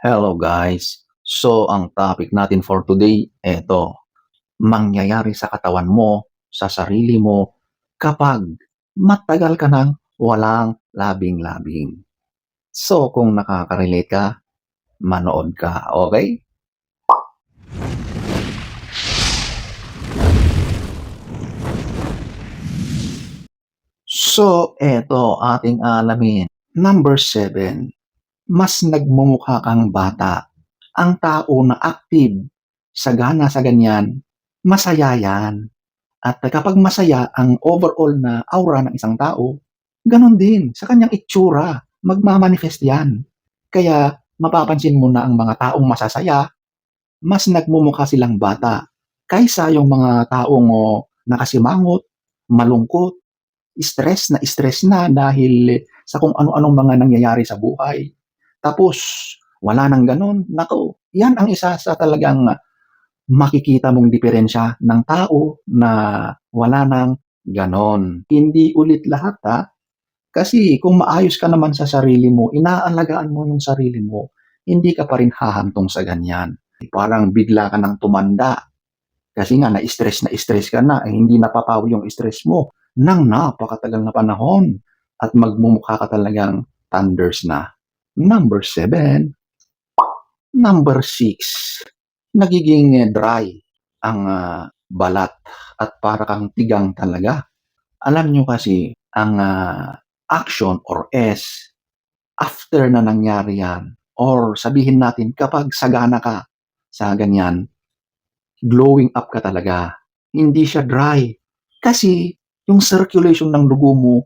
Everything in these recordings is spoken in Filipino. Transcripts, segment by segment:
Hello guys. So ang topic natin for today, eto, mangyayari sa katawan mo, sa sarili mo, kapag matagal ka nang walang labing-labing. So kung nakaka-relate ka, manood ka, okay? So eto ating alamin. Number 7 mas nagmumukha kang bata. Ang tao na active, sagana sa ganyan, masaya yan. At kapag masaya ang overall na aura ng isang tao, ganon din sa kanyang itsura, magmamanifest yan. Kaya mapapansin mo na ang mga taong masasaya, mas nagmumukha silang bata kaysa yung mga taong nakasimangot, malungkot, stress na stress na dahil sa kung ano-anong mga nangyayari sa buhay. Tapos, wala nang ganun. Nako, yan ang isa sa talagang makikita mong diferensya ng tao na wala nang ganon. Hindi ulit lahat ha. Kasi kung maayos ka naman sa sarili mo, inaalagaan mo yung sarili mo, hindi ka pa rin hahantong sa ganyan. Parang bigla ka nang tumanda. Kasi nga, na-stress na stress ka na, eh, hindi napapawi yung stress mo nang napakatagal na panahon at magmumukha ka talagang thunders na. Number 7. Number 6. Nagiging eh, dry ang ah, balat at para kang tigang talaga. Alam nyo kasi, ang ah, action or S, after na nangyari yan, or sabihin natin kapag sagana ka sa ganyan, glowing up ka talaga. Hindi siya dry. Kasi yung circulation ng dugo mo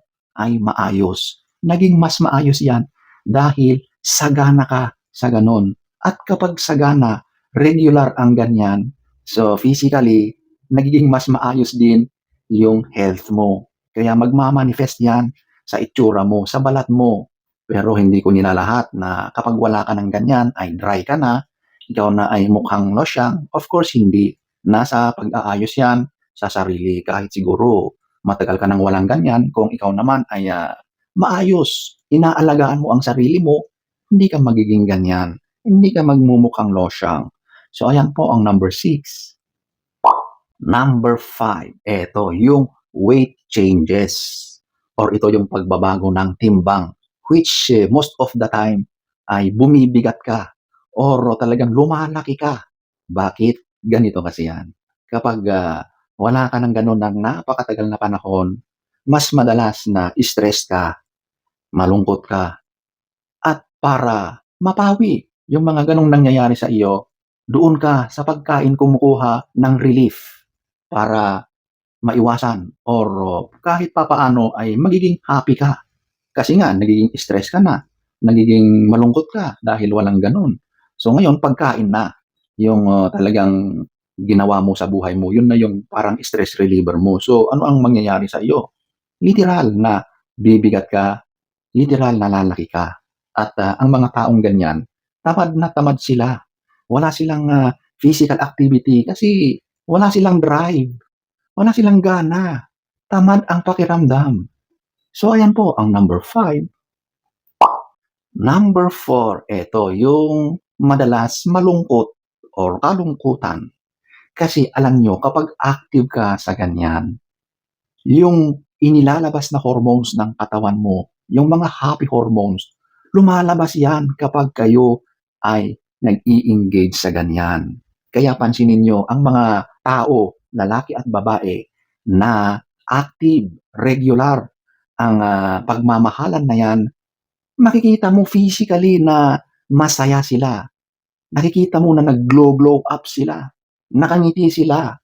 ay maayos. Naging mas maayos yan dahil sagana ka sa ganon. At kapag sagana, regular ang ganyan, so physically, nagiging mas maayos din yung health mo. Kaya magmamanifest yan sa itsura mo, sa balat mo. Pero hindi ko nilalahat na kapag wala ka ng ganyan, ay dry ka na, ikaw na ay mukhang losyang. Of course, hindi. Nasa pag-aayos yan sa sarili kahit siguro matagal ka nang walang ganyan. Kung ikaw naman ay ah, maayos, inaalagaan mo ang sarili mo, hindi ka magiging ganyan. Hindi ka magmumukhang losyang. So, ayan po ang number 6. Number 5, eto, yung weight changes. Or ito yung pagbabago ng timbang, which eh, most of the time ay bumibigat ka or talagang lumalaki ka. Bakit? Ganito kasi yan. Kapag ah, wala ka ng ganun ng napakatagal na panahon, mas madalas na stress ka, malungkot ka, at para mapawi yung mga ganong nangyayari sa iyo, doon ka sa pagkain kumukuha ng relief para maiwasan or kahit papaano ay magiging happy ka. Kasi nga, nagiging stress ka na, nagiging malungkot ka dahil walang ganun. So ngayon, pagkain na yung uh, talagang ginawa mo sa buhay mo, yun na yung parang stress reliever mo. So ano ang mangyayari sa iyo? Literal na bibigat ka, literal na lalaki ka. At uh, ang mga taong ganyan, tamad na tamad sila. Wala silang uh, physical activity kasi wala silang drive. Wala silang gana. Tamad ang pakiramdam. So ayan po ang number 5. Number 4, ito yung madalas malungkot or kalungkutan. Kasi alam nyo, kapag active ka sa ganyan, yung inilalabas na hormones ng katawan mo, yung mga happy hormones, lumalabas yan kapag kayo ay nag-i-engage sa ganyan. Kaya pansinin nyo, ang mga tao, lalaki at babae, na active, regular, ang ah, pagmamahalan na yan, makikita mo physically na masaya sila. Nakikita mo na nag-glow-glow up sila. Nakangiti sila.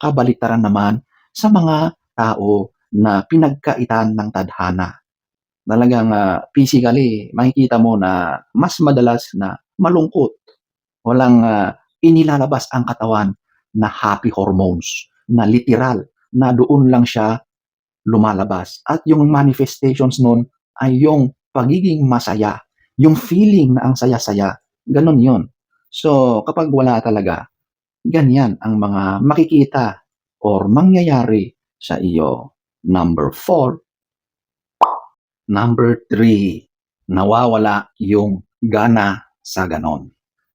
Kabaliktaran naman sa mga tao na pinagkaitan ng tadhana. Talagang ah, physically, makikita mo na mas madalas na malungkot. Walang ah, inilalabas ang katawan na happy hormones, na literal, na doon lang siya lumalabas. At yung manifestations nun ay yung pagiging masaya, yung feeling na ang saya-saya, ganun yun. So, kapag wala talaga, ganyan ang mga makikita or mangyayari sa iyo. Number 4, Number 3, nawawala yung gana sa ganon.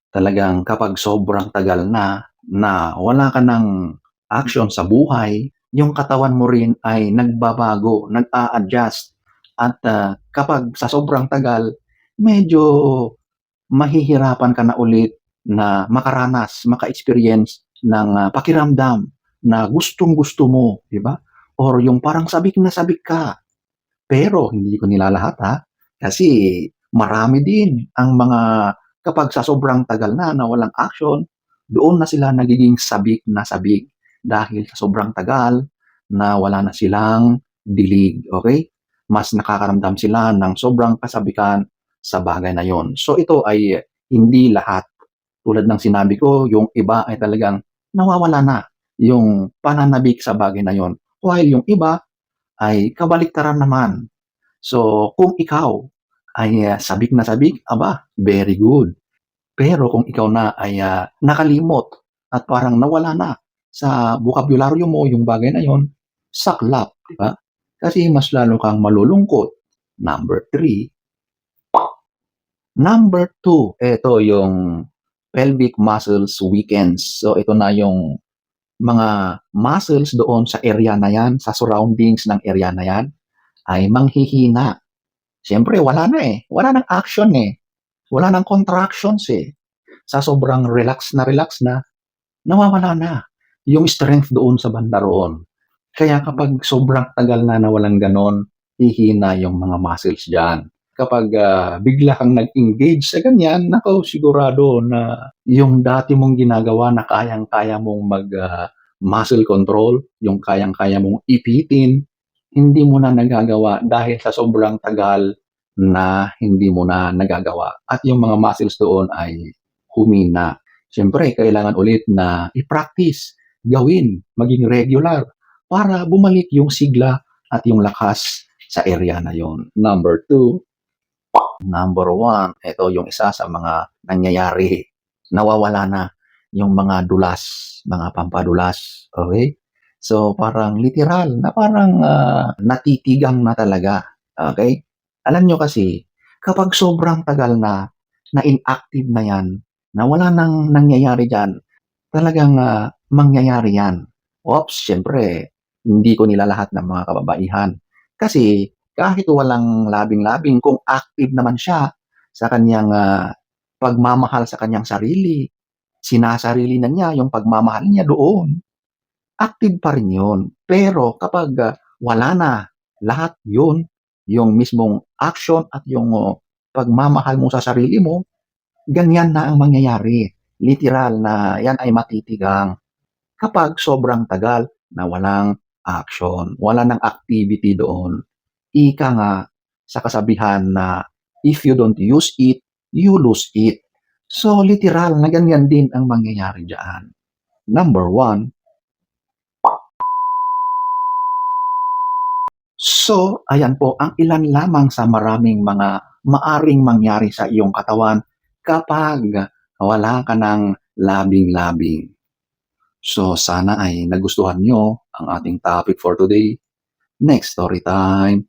Talagang kapag sobrang tagal na, na wala ka ng action sa buhay, yung katawan mo rin ay nagbabago, nag-a-adjust. At ah, kapag sa sobrang tagal, medyo mahihirapan ka na ulit na makaranas, maka-experience ng ah, pakiramdam na gustong-gusto mo, di ba? Or yung parang sabik na sabik ka. Pero hindi ko nilalahat ha, kasi marami din ang mga kapag sa sobrang tagal na na walang action, doon na sila nagiging sabik na sabik dahil sa sobrang tagal na wala na silang dilig, okay? Mas nakakaramdam sila ng sobrang kasabikan sa bagay na yon. So ito ay hindi lahat. Tulad ng sinabi ko, yung iba ay talagang nawawala na yung pananabik sa bagay na yon. While yung iba ay kabaliktaran naman. So kung ikaw ay ah, sabik na sabik, aba, very good. Pero kung ikaw na ay ah, nakalimot at parang nawala na sa bokabularyo mo yung bagay na yon, saklap, di ba? Kasi mas lalo kang malulungkot. Number three. Number two, ito yung pelvic muscles weakens. So ito na yung mga muscles doon sa area na yan, sa surroundings ng area na yan, ay manghihina. Siyempre, wala na eh. Wala nang action eh. Wala nang contractions eh. Sa sobrang relax na relax na, nawawala na yung strength doon sa banda roon. Kaya kapag sobrang tagal na na walang ganon, hihina yung mga muscles dyan. Kapag ah, bigla kang nag-engage sa ganyan, nako sigurado na yung dati mong ginagawa na kayang-kaya mong mag ah, muscle control, yung kayang-kaya mong ipitin, hindi mo na nagagawa dahil sa sobrang tagal na hindi mo na nagagawa. At yung mga muscles doon ay humina. Siyempre, kailangan ulit na i-practice, gawin, maging regular para bumalik yung sigla at yung lakas sa area na yon. Number two, number one, ito yung isa sa mga nangyayari. Nawawala na yung mga dulas, mga pampadulas. Okay? So, parang literal na parang ah, natitigang na talaga. Okay? Alam nyo kasi, kapag sobrang tagal na, na inactive na yan, na wala nang nangyayari dyan, talagang ah, mangyayari yan. Oops, syempre, hindi ko nila lahat ng mga kababaihan. Kasi kahit walang labing-labing, kung active naman siya sa kanyang ah, pagmamahal sa kanyang sarili, sinasarili na niya yung pagmamahal niya doon, active pa rin yun. Pero kapag ah, wala na lahat yun, yung mismong action at yung oh, pagmamahal mo sa sarili mo, ganyan na ang mangyayari. Literal na yan ay matitigang kapag sobrang tagal na walang action, wala ng activity doon. Ika nga sa kasabihan na if you don't use it, you lose it. So literal na ganyan din ang mangyayari dyan. Number one, So, ayan po ang ilan lamang sa maraming mga maaring mangyari sa iyong katawan kapag wala ka ng labing-labing. So, sana ay nagustuhan nyo ang ating topic for today. Next story time.